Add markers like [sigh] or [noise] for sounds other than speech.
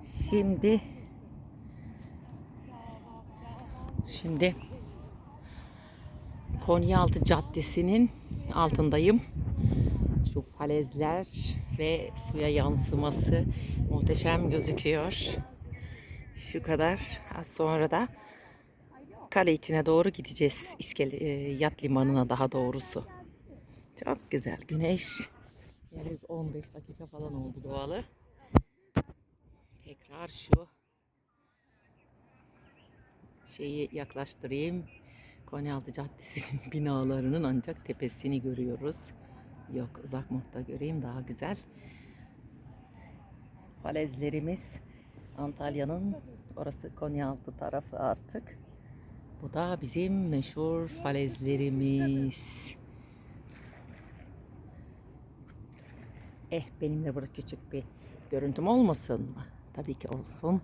Şimdi Şimdi Konyaaltı Caddesi'nin altındayım. Şu falezler ve suya yansıması muhteşem gözüküyor. Şu kadar. Az sonra da kale içine doğru gideceğiz. İskele, e, yat limanına daha doğrusu. Çok güzel. Güneş. Henüz 15 dakika falan oldu doğalı. Tekrar şu şeyi yaklaştırayım. Konyaaltı Caddesi'nin [laughs] binalarının ancak tepesini görüyoruz. Yok uzak modda göreyim daha güzel. Falezlerimiz Antalya'nın orası Konyaaltı tarafı artık. Bu da bizim meşhur falezlerimiz. Eh benimle burada küçük bir görüntüm olmasın mı? Tabii ki olsun.